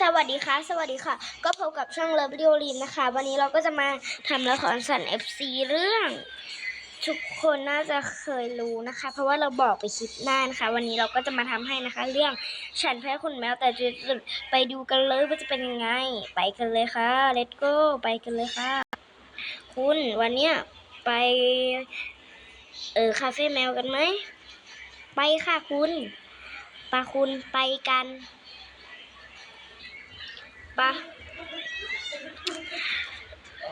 สวัสดีค่ะ สวัสดีค่ะ ก็พบกับช่องเลิฟวิดีโอลีนนะคะ วันนี้เราก็จะมาทำละครสัน FC เรื่อง ทุกคนน่าจะเคยรู้นะคะ เพราะว่าเราบอกไปคลิปหน้านะคะ วันนี้เราก็จะมาทำให้นะคะ เรื่องฉันแพ้คุณแมวแต่จุดไปดูกันเลยว่าจะเป็นยังไง ไปกันเลยค่ะ let's go ไปกันเลยค่ะ คุณวันเนี้ยไป เออคาเฟ่แมวกันไหม ไปค่ะคุณปาคุณไปกัน ปะ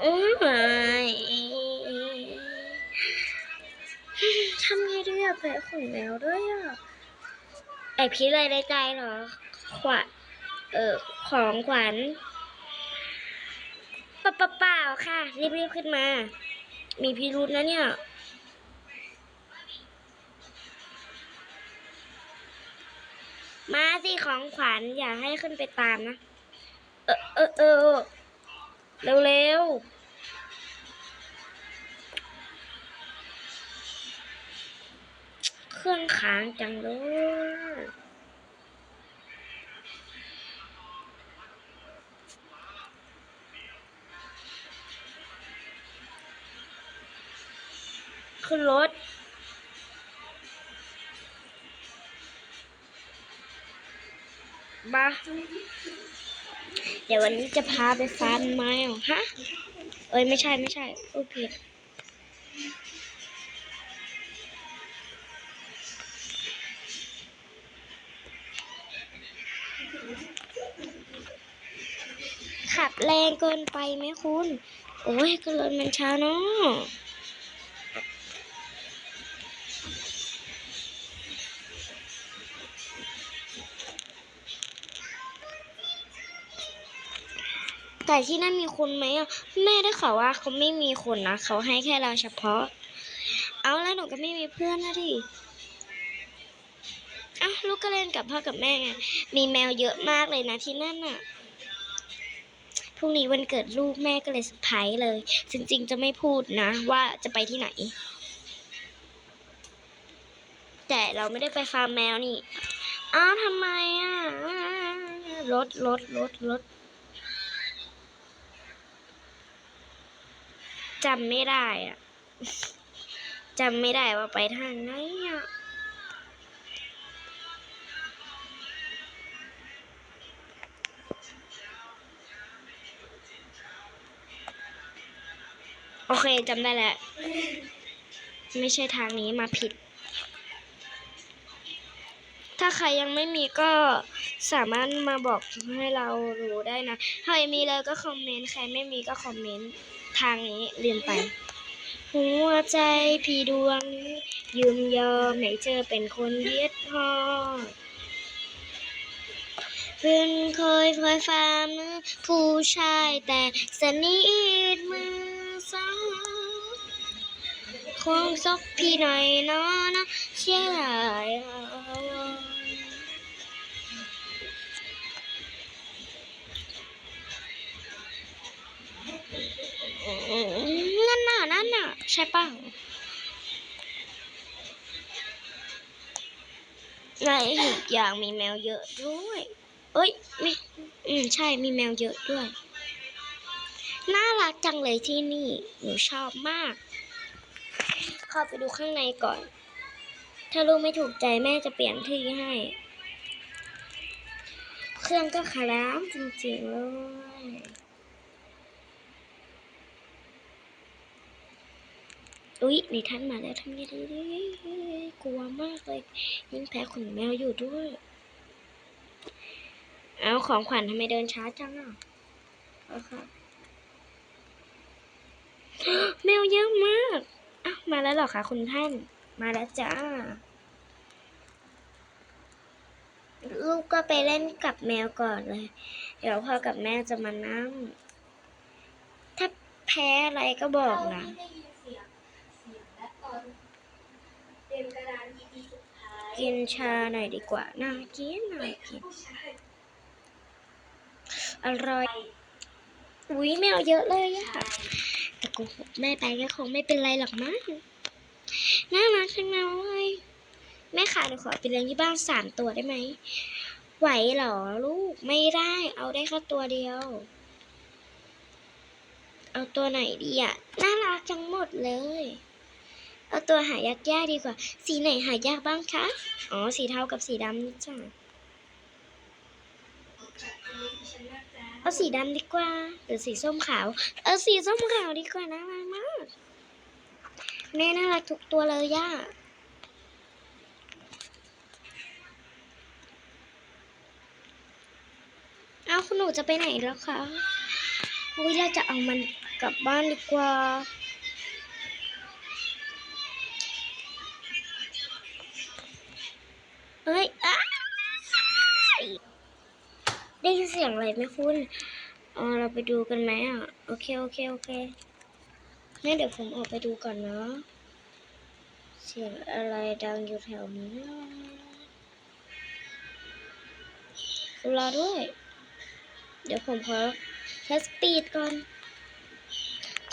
อืมทำไงดีอะแพ้ขนแมวด้วยอะไอพีอะไรในใจเหรอ ขวัญเออของขวัญปะปะเปล่าค่ะ รีบๆขึ้นมา มีพิรุธนะเนี่ยมาสิของขวัญอย่าให้ขึ้นไปตามนะ เออเออเออเร็วเร็วเครื่องค้างจังเลยขึ้นรถบ้า เดี๋ยววันนี้จะพาไปฟาร์มไม้หรอฮะ เอ้ยไม่ใช่ไม่ใช่พูดผิดขับแรงเกินไปไหมคุณ โอ้ยก็รถมันช้าเนาะ แต่ที่นั่นมีคนไหมอะ แม่ได้ข่าวว่าเขาไม่มีคนนะเขาให้แค่เราเฉพาะ เอาแล้วหนูก็ไม่มีเพื่อนนะดิอ้าวลูกก็เล่นกับพ่อกับแม่ไงมีแมวเยอะมากเลยนะที่นั่นน่ะพรุ่งนี้วันเกิดลูกแม่ก็เลยเซอร์ไพรส์เลย จริงๆ จะไม่พูดนะ ว่าจะไปที่ไหน แต่เราไม่ได้ไปฟาร์มแมวนี่ อ้าวทำไมอะรถรถรถรถ จำไม่ได้อะจำไม่ได้ว่าไปทางไหนอะโอเคจำได้แล้ว ไม่ใช่ทางนี้มาผิดาใครยังไม่มีก็สามารถมาบอกให้เรารู้ได้นะ ใครมีแล้วก็คอมเมนต์ ใครไม่มีก็คอมเมนต์ทางนี้ลืมไป หัวใจพี่ดวงนี้ยืมยอมให้เจอเป็นคนเย็ดพอดเพื่อนเคยคอยฟาร์มมือผู้ชายแต่สนิทมือสาวคงซอกพี่หน่อยเนาะนะเชื่อหลาย นั่นน่ะนั่นน่ะใช่ปล่าในอีกอย่างมีแมวเยอะด้วย เอ้ยไม่อืมใช่มีแมวเยอะด้วย น่ารักจังเลยที่นี่หนูชอบมาก เข้าไปดูข้างในก่อน ถ้าลูกไม่ถูกใจแม่จะเปลี่ยนที่ให้ เครื่องก็คลามจริงๆเลย อุ๊ยมีท่านมาแล้วทำยังไงดีกลัวมากเลยยิ่งแพ้ขนแมวอยู่ด้วย เอาของขวัญทำไมเดินช้าจังอะค่ะแมวเยอะมากอ้าวมาแล้วเหรอคะคุณท่าน มาแล้วจ้า ลูกก็ไปเล่นกับแมวก่อนเลย เดี๋ยวพ่อกับแม่จะมานั่ง ถ้าแพ้อะไรก็บอกนะ ได้ยินเสียงเสียงและตอนเตรียม กินชาหน่อยดีกว่า น่ากินน่ากิน อร่อย อุ้ยแมวเยอะเลยอะแต่กูแม่ไปก็คงไม่เป็นไรหรอกมั้งน่ารักทั้งเลยแม่ค่ะหนูขอไปเลี้ยงที่บ้านสามตัวได้ไหม ไหวหรอลูก ไม่ได้ เอาได้แค่ตัวเดียว เอาตัวไหนดีอะน่ารักจังหมดเลย เอาตัวหายากๆดีกว่า สีไหนหายากบ้างคะ อ๋อ สีเทากับสีดำนี่จ้ะฉันน่าจะเอาสีดำดีกว่า หรือสีส้มขาว เอาสีส้มขาวดีกว่าน่ารักมากแม่น่ารักทุกตัวเลยย่าเอาคุณหนูจะไปไหนแล้วคะอุ้ยเราจะเอามันกลับบ้านดีกว่า เฮ้ยได้ยินเสียงอะไรไหมคุณอ๋อเราไปดูกันไหมอะ โอเค โอเค โอเคงั้นเดี๋ยวผมออกไปดูก่อนเนาะ เสียงอะไรดังอยู่แถวนี้นะคุณรอด้วย เดี๋ยวผมขอเทสปีดก่อน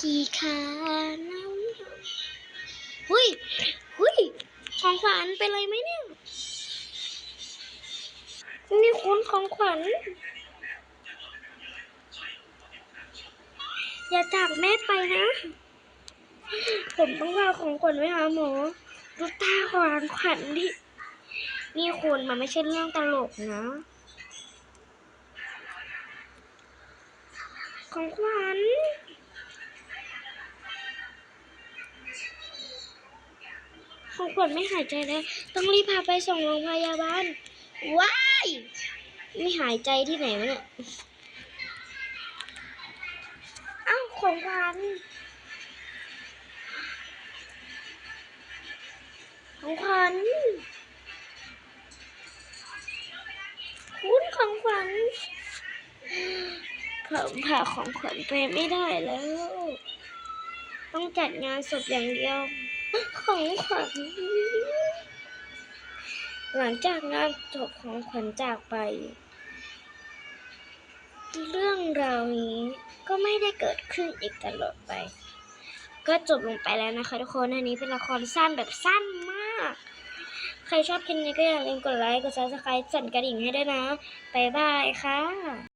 กี่ขาน้ำหุยหุยของขวัญเป็นไรไหมเนี่ย นี่คุณของขวัญ อย่าจากแม่ไปนะ ผมต้องพาของขวัญไปหาหมอดูตาของขวัญดินี่คุณมันไม่ใช่เรื่องตลกนะ ของขวัญของขวัญไม่หายใจแล้ว ต้องรีบพาไปส่งโรงพยาบาล ว้า ไม่หายใจที่ไหนวะเนี่ยเอ้าของขวัญของขวัญคุณของขวัญผมพาของขวัญไปไม่ได้แล้ว ต้องจัดงานศพอย่างเดียว ของขวัญ หลังจากงานจบของขวัญจากไป เรื่องราวนี้ก็ไม่ได้เกิดขึ้นอีกตลอดไป ก็จบลงไปแล้วนะคะทุกคนอันนี้เป็นละครสั้นแบบสั้นมาก ใครชอบคลิปนี้ก็อย่าลืมกดไลค์ กดซับสไครต์สั่นกระดิ่งให้ด้วยนะ บ๊ายบายค่ะ